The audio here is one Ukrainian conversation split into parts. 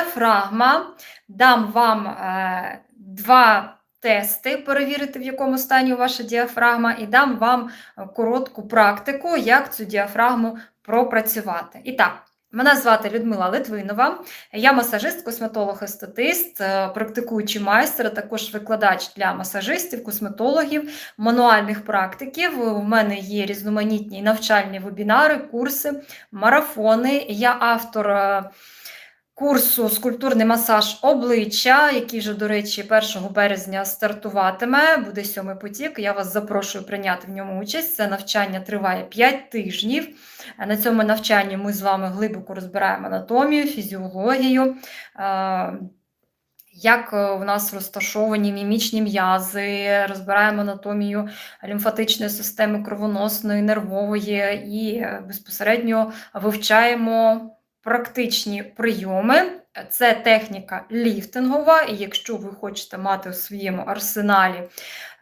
діафрагма. Дам вам е, два тести, перевірити, в якому стані ваша діафрагма, і дам вам коротку практику, як цю діафрагму пропрацювати. І так. Мене звати Людмила Литвинова, я масажист, косметолог, естетист, е, практикуючий майстер, а також викладач для масажистів, косметологів, мануальних практиків. У мене є різноманітні навчальні вебінари, курси, марафони. Я автор е, курсу скульптурний масаж обличчя, який вже, до речі, 1 березня стартуватиме. Буде сьомий потік. Я вас запрошую прийняти в ньому участь. Це навчання триває 5 тижнів. На цьому навчанні ми з вами глибоко розбираємо анатомію, фізіологію. Як у нас розташовані мімічні м'язи, розбираємо анатомію лімфатичної системи кровоносної, нервової і безпосередньо вивчаємо практичні прийоми. Це техніка ліфтингова, і якщо ви хочете мати у своєму арсеналі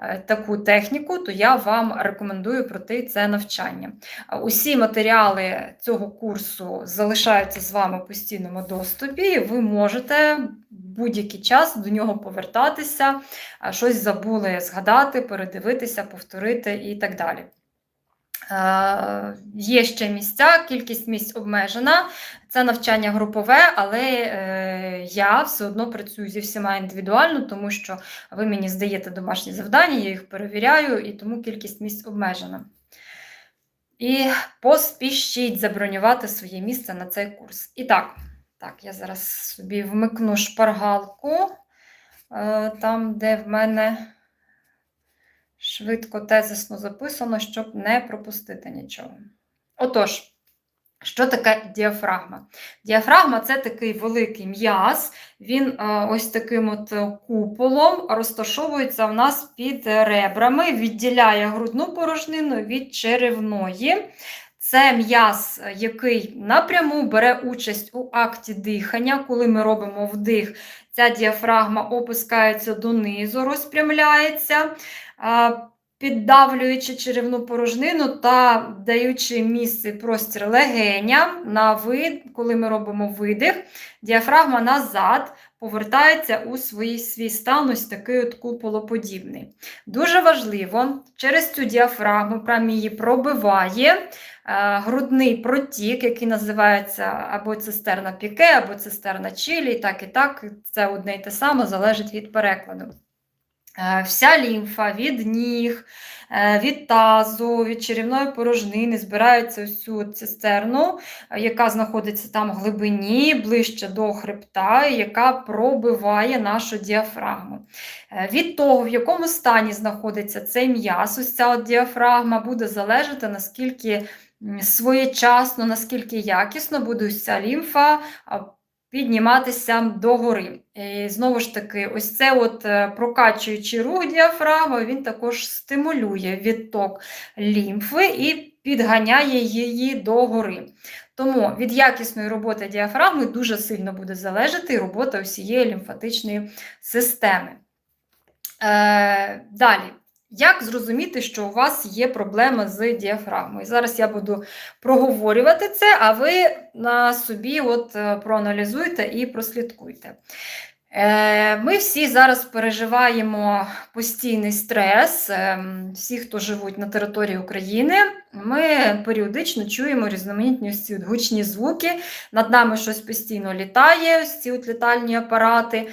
е, таку техніку, то я вам рекомендую пройти це навчання. Усі матеріали цього курсу залишаються з вами в постійному доступі, і ви можете будь-який час до нього повертатися, щось забули згадати, передивитися, повторити і так далі. Е, є ще місця, кількість місць обмежена. Це навчання групове, але е, я все одно працюю зі всіма індивідуально, тому що ви мені здаєте домашні завдання, я їх перевіряю, і тому кількість місць обмежена. І поспішіть забронювати своє місце на цей курс. І так, так, я зараз собі вмикну шпаргалку, е, там, де в мене швидко тезисно записано, щоб не пропустити нічого. Отож, що таке діафрагма? Діафрагма це такий великий м'яз, він е, ось таким от куполом розташовується в нас під ребрами, відділяє грудну порожнину від черевної. Це м'яз, який напряму бере участь у акті дихання. Коли ми робимо вдих, ця діафрагма опускається донизу, розпрямляється піддавлюючи черевну порожнину та даючи місце простір легеням на вид, коли ми робимо видих, діафрагма назад повертається у свій, свій стан, ось такий от куполоподібний. Дуже важливо, через цю діафрагму прям її пробиває грудний протік, який називається або цистерна піке, або цистерна чилі, так і так, це одне й те саме залежить від перекладу. Е, вся лімфа від ніг, е, від тазу, від черівної порожнини збирається ось цистерну, е, яка знаходиться там в глибині, ближче до хребта, яка пробиває нашу діафрагму. Від того, в якому стані знаходиться цей м'яс, ось ця от діафрагма, буде залежати, наскільки своєчасно, наскільки якісно буде ця лімфа підніматися догори. І Знову ж таки, ось це от е, прокачуючий рух діафрагми, він також стимулює відток лімфи і підганяє її догори. Тому від якісної роботи діафрагми дуже сильно буде залежати робота усієї лімфатичної системи. Е, Далі. Як зрозуміти, що у вас є проблема з діафрагмою? Зараз я буду проговорювати це, а ви на собі от е, проаналізуйте і прослідкуйте. Е, ми всі зараз переживаємо постійний стрес, е, всі, хто живуть на території України, ми періодично чуємо різноманітні ці гучні звуки, над нами щось постійно літає, ось ці от літальні апарати.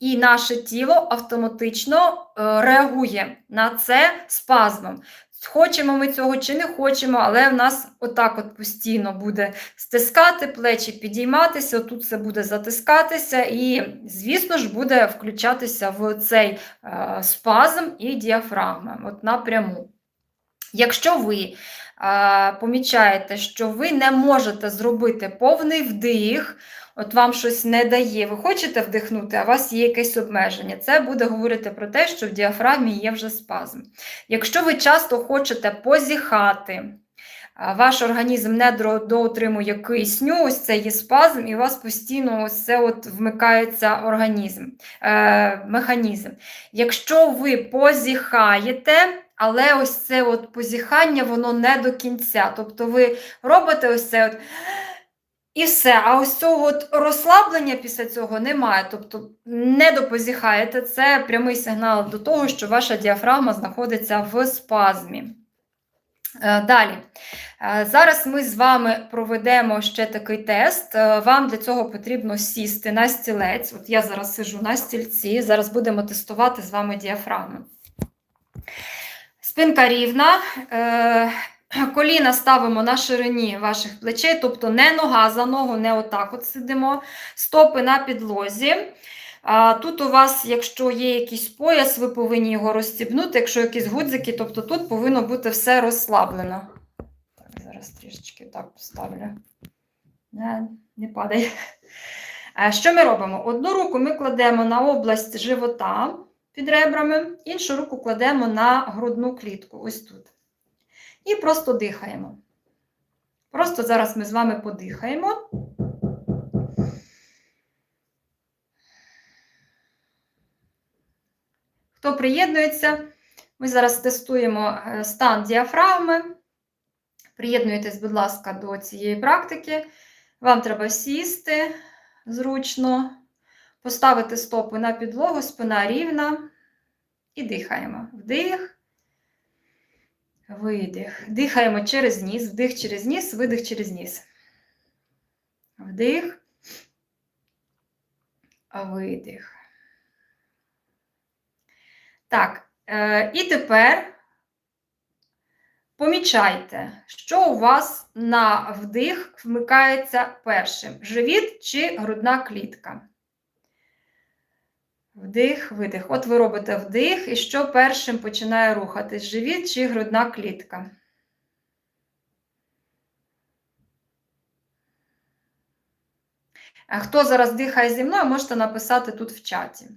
І наше тіло автоматично реагує на це спазмом. Хочемо ми цього чи не хочемо, але в нас отак от постійно буде стискати плечі, підійматися, тут це буде затискатися, і, звісно ж, буде включатися в цей е, спазм і діафрагма от напряму. Якщо ви е, помічаєте, що ви не можете зробити повний вдих, от вам щось не дає, ви хочете вдихнути, а у вас є якесь обмеження. Це буде говорити про те, що в діафрагмі є вже спазм. Якщо ви часто хочете позіхати, ваш організм не доотримує кисню, ось це є спазм, і у вас постійно ось це от вмикається організм, е, механізм. Якщо ви позіхаєте, але ось це от позіхання, воно не до кінця. Тобто ви робите ось це от І все. А ось цього от розслаблення після цього немає. Тобто не допозіхаєте. Це прямий сигнал до того, що ваша діафрагма знаходиться в спазмі. Е, Далі. Е, Зараз ми з вами проведемо ще такий тест. Е, Вам для цього потрібно сісти на стілець. От я зараз сижу на стільці. Зараз будемо тестувати з вами діафрагми. Спинка рівна. Коліна ставимо на ширині ваших плечей, тобто не нога за ногу, не отак от сидимо. Стопи на підлозі. Тут у вас, якщо є якийсь пояс, ви повинні його розстібнути, якщо якісь гудзики, тобто тут повинно бути все розслаблено. Так, зараз трішечки так поставлю. Не, не падає. Е, Що ми робимо? Одну руку ми кладемо на область живота під ребрами, іншу руку кладемо на грудну клітку, ось тут. І просто дихаємо. Просто зараз ми з вами подихаємо. Хто приєднується, ми зараз тестуємо е, стан діафрагми. Приєднуйтесь, будь ласка, до цієї практики. Вам треба сісти зручно, поставити стопи на підлогу, спина рівна. І дихаємо. Вдих. Видих. Дихаємо через ніс, вдих через ніс, видих через ніс. Вдих. Видих. Так, е, і тепер помічайте, що у вас на вдих вмикається першим: живіт чи грудна клітка. Вдих, видих. От ви робите вдих, і що першим починає рухатись? Живіт чи грудна клітка? А Хто зараз дихає зі мною, можете написати тут в чаті.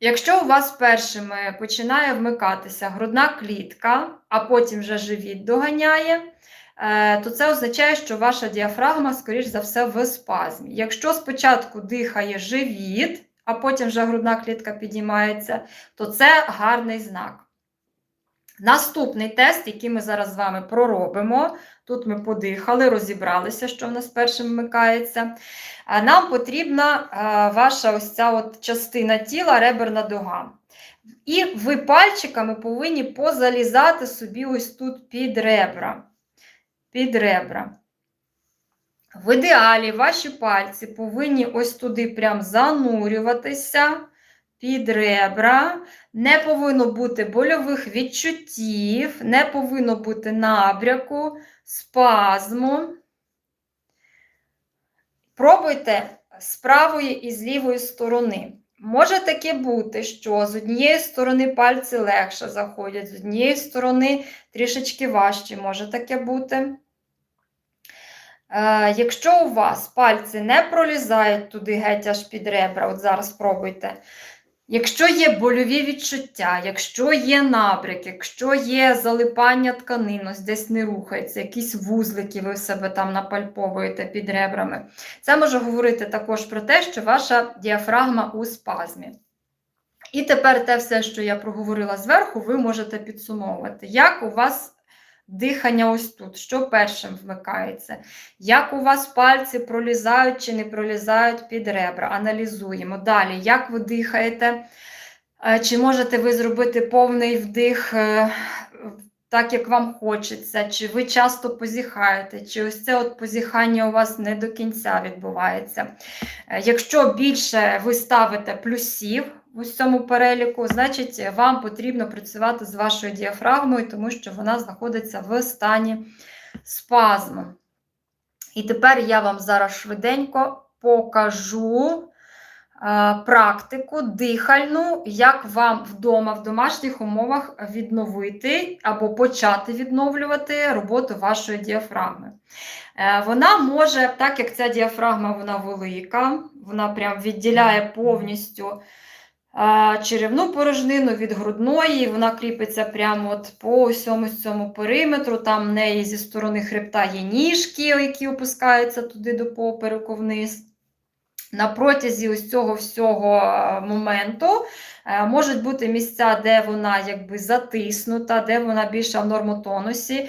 Якщо у вас першими починає вмикатися грудна клітка, а потім вже живіт доганяє, е, то це означає, що ваша діафрагма, скоріш за все, в спазмі. Якщо спочатку дихає живіт, а потім вже грудна клітка підіймається, то це гарний знак. Наступний тест, який ми зараз з вами проробимо, тут ми подихали, розібралися, що в нас першим вмикається. Нам потрібна ваша ось ця от частина тіла, реберна дуга. І ви пальчиками повинні позалізати собі ось тут під ребра. Під ребра. В ідеалі ваші пальці повинні ось туди прям занурюватися під ребра. Не повинно бути больових відчуттів, не повинно бути набряку, спазму. Пробуйте з правої і з лівої сторони. Може таке бути, що з однієї сторони пальці легше заходять, з однієї сторони трішечки важче може таке бути. Е, якщо у вас пальці не пролізають туди геть аж під ребра, от зараз спробуйте. Якщо є больові відчуття, якщо є набряк, якщо є залипання тканин, ось десь не рухається, якісь вузлики ви себе там напальповуєте під ребрами, це може говорити також про те, що ваша діафрагма у спазмі. І тепер те все, що я проговорила зверху, ви можете підсумовувати, як у вас дихання ось тут, що першим вмикається, як у вас пальці пролізають чи не пролізають під ребра. Аналізуємо. Далі, як ви дихаєте, Е, чи можете ви зробити повний вдих е, так, як вам хочеться, чи ви часто позіхаєте, чи ось це от позіхання у вас не до кінця відбувається. Е, Якщо більше ви ставите плюсів в цьому переліку, значить вам потрібно працювати з вашою діафрагмою, тому що вона знаходиться в стані спазму. І тепер я вам зараз швиденько покажу е, практику дихальну, як вам вдома в домашніх умовах відновити або почати відновлювати роботу вашої діафрагми. Е, Вона може, так як ця діафрагма вона велика, вона прям відділяє повністю черевну порожнину від грудної, вона кріпиться прямо от по усьому цьому периметру. Там в неї зі сторони хребта є ніжки, які опускаються туди до попереку вниз. На протязі ось цього всього моменту можуть бути місця, де вона якби затиснута, де вона більше в нормотонусі.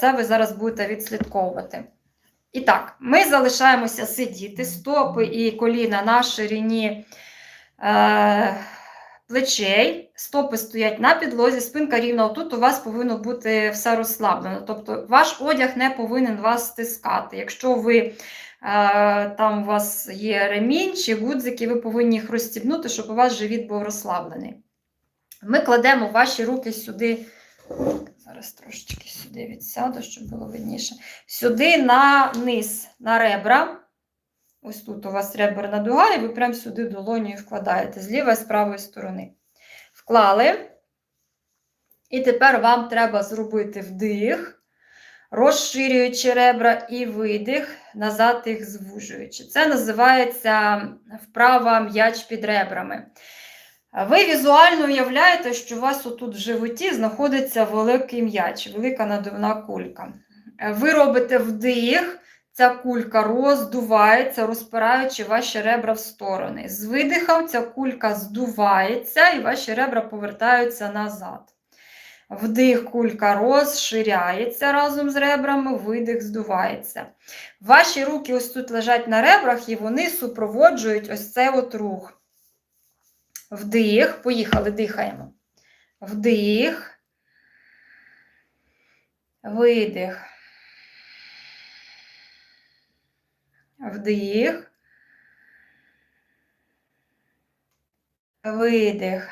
Це ви зараз будете відслідковувати. І так, ми залишаємося сидіти, стопи і коліна на ширині плечей, стопи стоять на підлозі, спинка рівна. Тут у вас повинно бути все розслаблено. Тобто ваш одяг не повинен вас стискати. Якщо ви е, там у вас є ремінь чи гудзики, ви повинні їх розстібнути, щоб у вас живіт був розслаблений. Ми кладемо ваші руки сюди. Зараз трошечки сюди відсяду, щоб було видніше. Сюди на низ, на ребра. Ось тут у вас реберна дуга, і ви прямо сюди долонію вкладаєте з лівої з правої сторони. Вклали. І тепер вам треба зробити вдих, розширюючи ребра, і видих, назад їх звужуючи. Це називається вправа м'яч під ребрами. Ви візуально уявляєте, що у вас отут в животі знаходиться великий м'яч, велика надувна кулька. Ви робите вдих, ця кулька роздувається, розпираючи ваші ребра в сторони. З видихом ця кулька здувається і ваші ребра повертаються назад. Вдих, кулька розширяється разом з ребрами, видих здувається. Ваші руки ось тут лежать на ребрах, і вони супроводжують ось цей от рух. Вдих, поїхали, дихаємо. Вдих, видих. Вдих. Видих.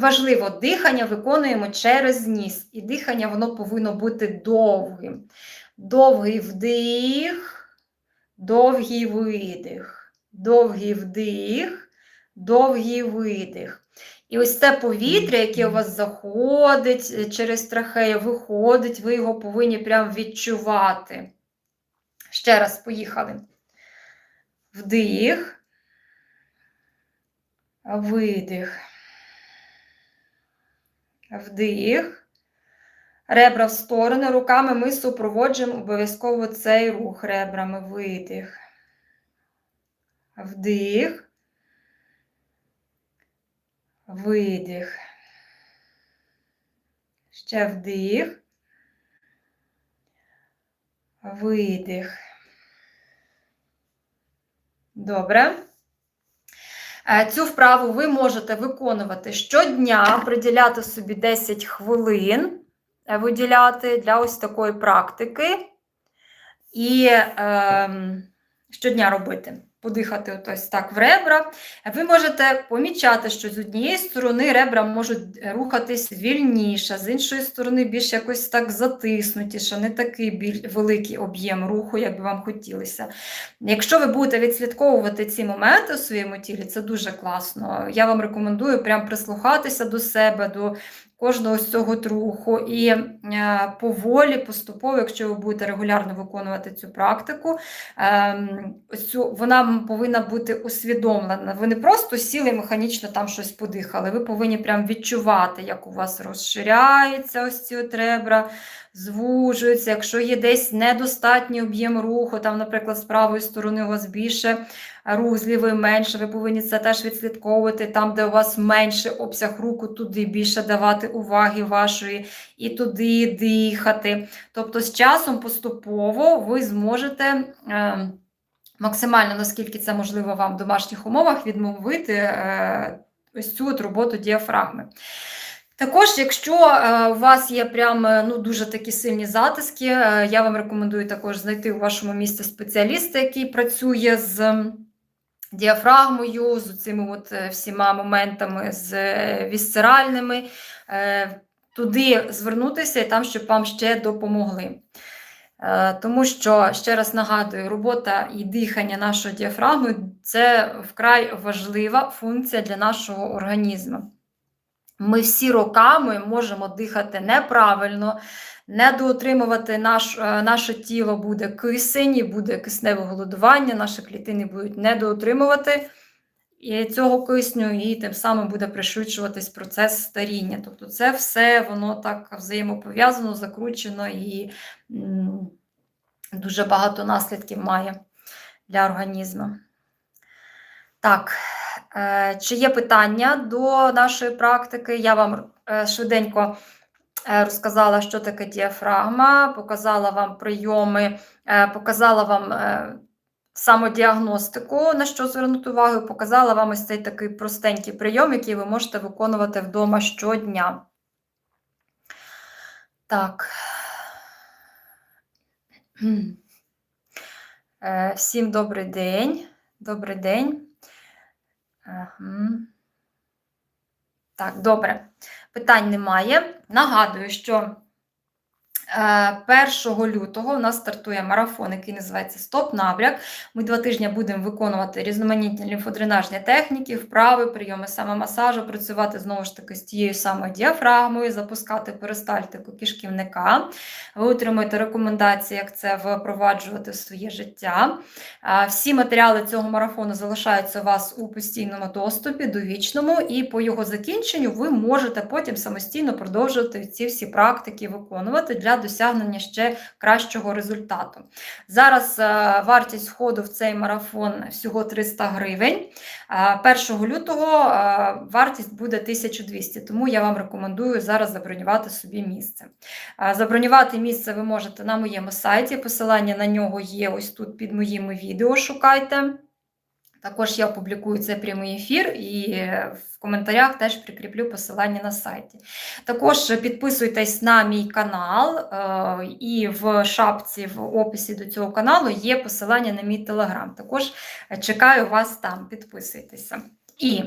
Важливо, дихання виконуємо через ніс. І дихання воно повинно бути довгим. Довгий вдих, довгий видих, довгий вдих, довгий видих. І ось це повітря, яке у вас заходить е, через трахею, виходить, ви його повинні прям відчувати. Ще раз поїхали. Вдих, видих. Вдих. Ребра в сторони. Руками ми супроводжуємо обов'язково цей рух ребрами. Видих. Вдих. Видих. Ще вдих. Видих. Добре. Е, Цю вправу ви можете виконувати щодня, приділяти собі 10 хвилин, е, виділяти для ось такої практики. І е, щодня робити. Подихати ось так в ребра. Ви можете помічати, що з однієї сторони ребра можуть рухатись вільніше, з іншої сторони, більш якось так затиснутіше, не такий біль... великий об'єм руху, як би вам хотілося. Якщо ви будете відслідковувати ці моменти у своєму тілі, це дуже класно. Я вам рекомендую прям прислухатися до себе, до кожного з цього руху. І е, поволі, поступово, якщо ви будете регулярно виконувати цю практику, е, цю, вона повинна бути усвідомлена. Ви не просто сіли механічно там щось подихали. Ви повинні прям відчувати, як у вас розширяється ось ці ребра, звужуються. Якщо є десь недостатній об'єм руху, там, наприклад, з правої сторони у вас більше з менше, ви повинні це теж відслідковувати. Там, де у вас менше обсяг руху, туди більше давати уваги вашої і туди дихати. Тобто, з часом поступово ви зможете. Е, Максимально, наскільки це можливо вам в домашніх умовах, відмовити е, ось цю от роботу діафрагми. Також, якщо е, у вас є прям ну, дуже такі сильні затиски, я вам рекомендую також знайти у вашому місці спеціаліста, який працює з діафрагмою, з цими от е, всіма моментами, з е, вісцеральними, е, туди звернутися і там, щоб вам ще допомогли. Тому що, ще раз нагадую, робота і дихання нашої діафрагми це вкрай важлива функція для нашого організму. Ми всі роками можемо дихати неправильно, недоотримувати наш, е, наше тіло буде кисень, буде кисневе голодування, наші клітини будуть недоотримувати і цього кисню, і тим самим буде пришвидшуватись процес старіння. Тобто, це все воно так взаємопов'язано, закручено і дуже багато наслідків має для організму. Так, е, чи є питання до нашої практики? Я вам е, швиденько Е, Розказала, що таке діафрагма, показала вам прийоми, е, показала вам е, самодіагностику, на що звернути увагу, показала вам ось цей такий простенький прийом, який ви можете виконувати вдома щодня. Так. Е, Всім добрий день. Добрий день. Ага. Так, добре. Питань немає. Нагадую, що 1 лютого у нас стартує марафон, який називається Стоп набряк. Ми два тижні будемо виконувати різноманітні лімфодренажні техніки, вправи, прийоми самомасажу, працювати знову ж таки з тією самою діафрагмою, запускати перистальтику кишківника. Ви отримуєте рекомендації, як це впроваджувати в своє життя. Е, Всі матеріали цього марафону залишаються у вас у постійному доступі, довічному, і по його закінченню ви можете потім самостійно продовжувати ці всі практики виконувати для досягнення ще кращого результату. Зараз е, вартість входу в цей марафон всього 300 гривень. Е, 1 лютого е, вартість буде 1200, тому я вам рекомендую зараз забронювати собі місце. Е, Забронювати місце ви можете на моєму сайті. Посилання на нього є ось тут під моїми відео. Шукайте. Також я публікую цей прямий ефір і в коментарях теж прикріплю посилання на сайті. Також підписуйтесь на мій канал, е, і в шапці в описі до цього каналу є посилання на мій телеграм. Також чекаю вас там, підписуйтеся. І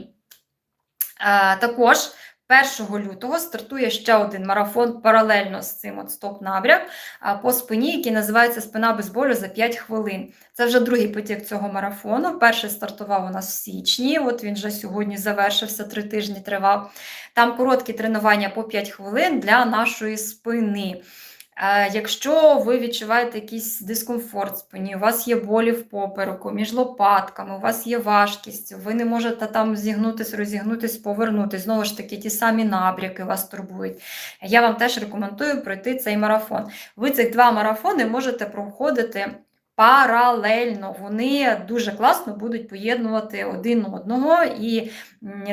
е, також 1 лютого стартує ще один марафон паралельно з цим от стоп-набряк по спині, який називається Спина без болю за 5 хвилин. Це вже другий потік цього марафону. Перший стартував у нас в січні, от він вже сьогодні завершився, три тижні тривав. Там короткі тренування по 5 хвилин для нашої спини. Якщо ви відчуваєте якийсь дискомфорт в спині, у вас є болі в попереку, між лопатками, у вас є важкість, ви не можете там зігнутися, розігнутись, повернутися. Знову ж таки, ті самі набряки вас турбують. Я вам теж рекомендую пройти цей марафон. Ви цих два марафони можете проходити паралельно. Вони дуже класно будуть поєднувати один одного, і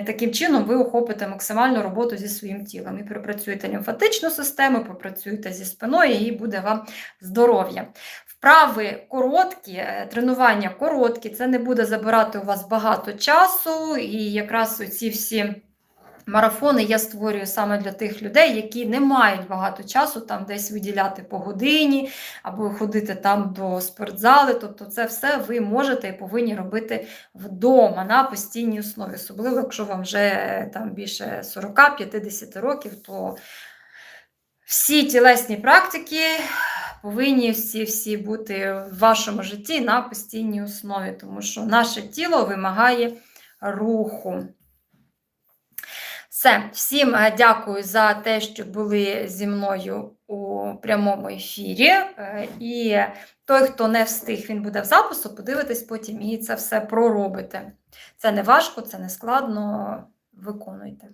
таким чином ви охопите максимальну роботу зі своїм тілом. І пропрацюєте лімфатичну систему, попрацюєте зі спиною, і буде вам здоров'я. Вправи короткі, е, тренування короткі, це не буде забирати у вас багато часу, і якраз оці всі. Марафони я створюю саме для тих людей, які не мають багато часу там десь виділяти по годині або ходити там до спортзали. Тобто, це все ви можете і повинні робити вдома на постійній основі. Особливо, якщо вам вже е, там більше 40-50 років, то всі тілесні практики повинні всі всі бути в вашому житті на постійній основі, тому що наше тіло вимагає руху. Все, всім е, дякую за те, що були зі мною у прямому ефірі. Е, І той, хто не встиг, він буде в запису, подивитись потім і це все проробите. Це не важко, це не складно. Виконуйте.